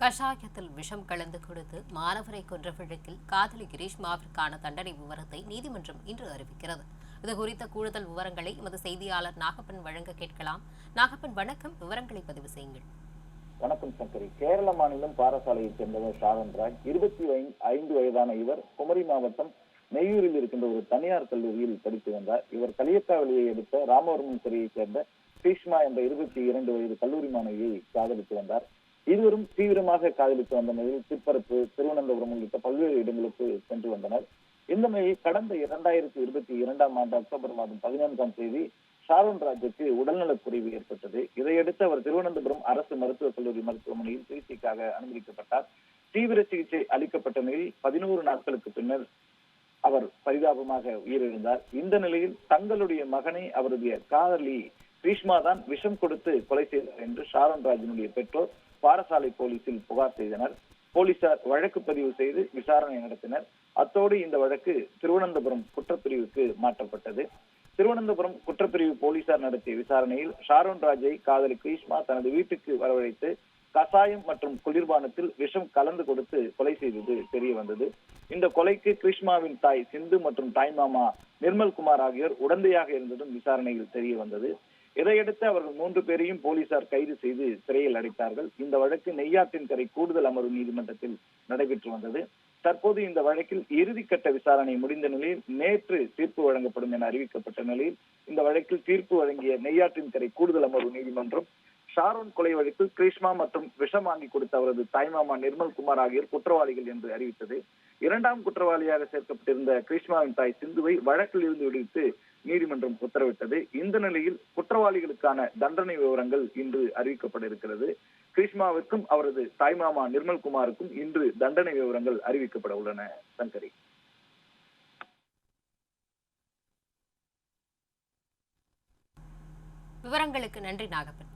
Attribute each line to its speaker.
Speaker 1: கஷாயத்தில் விஷம் கலந்து கொடுத்து மாணவரை கொன்ற வழக்கில் காதலி கிரீஷ்மாவிற்கான தண்டனை விவரத்தை நீதிமன்றம் இன்று அறிவிக்கிறது. இது குறித்த கூடுதல் விவரங்களை எமது செய்தியாளர் நாகப்பன் வழங்க கேட்கலாம். நாகப்பன் வணக்கம். விவரங்களை பதிவு செய்யுங்கள்.
Speaker 2: வணக்கம் சங்கரி. கேரள மாநிலம் பாரசாலையைச் சேர்ந்தவர் ஷாரன் ராஜ் இருபத்தி ஐந்து வயதான இவர் குமரி மாவட்டம் நெய்யூரில் இருக்கின்ற ஒரு தனியார் கல்லூரியில் படித்து வந்தார். இவர் களியக்காவலியை எடுத்த ராமவர்மன் சிறையைச் சேர்ந்த சீஷ்மா என்ற இருபத்தி இரண்டு வயது கல்லூரி மாணவியை காதலித்து வந்தார். இருவரும் தீவிரமாக காதலித்து வந்த நிலையில் திருப்பரப்பு திருவனந்தபுரம் உள்ளிட்ட பல்வேறு இடங்களுக்கு சென்று வந்தனர். இந்த நிலையில் கடந்த இரண்டாயிரத்தி இருபத்தி இரண்டாம் ஆண்டு அக்டோபர் மாதம் பதினான்காம் தேதி ஷாரோன் ராஜுக்கு உடல்நலக்குறைவு ஏற்பட்டது. இதையடுத்து அவர் திருவனந்தபுரம் அரசு மருத்துவக் கல்லூரி மருத்துவமனையில் சிகிச்சைக்காக அனுமதிக்கப்பட்டார். தீவிர சிகிச்சை அளிக்கப்பட்ட நிலையில் பதினோரு நாட்களுக்கு பின்னர் அவர் பரிதாபமாக உயிரிழந்தார். இந்த நிலையில் தங்களுடைய மகனை அவருடைய காதலி பீஷ்மா தான் விஷம் கொடுத்து கொலை செய்தார் என்று ஷாரோன் ராஜினுடைய பெற்றோர் பாடசாலை போலீசில் புகார் செய்தனர். போலீசார் வழக்கு பதிவு செய்து விசாரணை நடத்தினர். அத்தோடு இந்த வழக்கு திருவனந்தபுரம் குற்றப்பிரிவுக்கு மாற்றப்பட்டது. திருவனந்தபுரம் குற்றப்பிரிவு போலீசார் நடத்திய விசாரணையில் ஷாரோன் ராஜை காதலி கிரீஷ்மா தனது வீட்டுக்கு வரவழைத்து கசாயம் மற்றும் குளிர்பானத்தில் விஷம் கலந்து கொடுத்து கொலை செய்தது தெரிய வந்தது. இந்த கொலைக்கு கிருஷ்மாவின் தாய் சிந்து மற்றும் தாய் மாமா நிர்மல் குமார் ஆகியோர் உடந்தையாக இருந்ததும் விசாரணையில் தெரிய வந்தது. இதையடுத்து அவர்கள் மூன்று பேரையும் போலீசார் கைது செய்து சிறையில் அடைத்தார்கள். இந்த வழக்கு நெய்யாற்றின் கரை கூடுதல் அமர்வு நீதிமன்றத்தில் நடைபெற்று வந்தது. தற்போது இந்த வழக்கில் இறுதிக்கட்ட விசாரணை முடிந்த நிலையில் நேற்று தீர்ப்பு வழங்கப்படும் என அறிவிக்கப்பட்ட நிலையில் இந்த வழக்கில் தீர்ப்பு வழங்கிய நெய்யாற்றின் கரை கூடுதல் அமர்வு நீதிமன்றம் ஷாரோன் கொலை வழக்கில் கிருஷ்மா மற்றும் விஷம் வாங்கி கொடுத்த அவரது தாய்மாமா நிர்மல் குமார் ஆகியோர் குற்றவாளிகள் என்று அறிவித்தது. இரண்டாம் குற்றவாளியாக சேர்க்கப்பட்டிருந்த கிருஷ்மாவின் தாய் சிந்துவை வழக்கில் இருந்து விடுவித்து நீதிமன்றம் உத்தரவிட்டது. இந்த நிலையில் குற்றவாளிகளுக்கான தண்டனை விவரங்கள் இன்று அறிவிக்கப்பட இருக்கிறது. கிருஷ்மாவிற்கும் அவரது தாய்மாமா நிர்மல் குமாருக்கும் இன்று தண்டனை விவரங்கள் அறிவிக்கப்பட உள்ளன. சங்கரி.
Speaker 1: விவரங்களுக்கு நன்றி நாகப்பன்.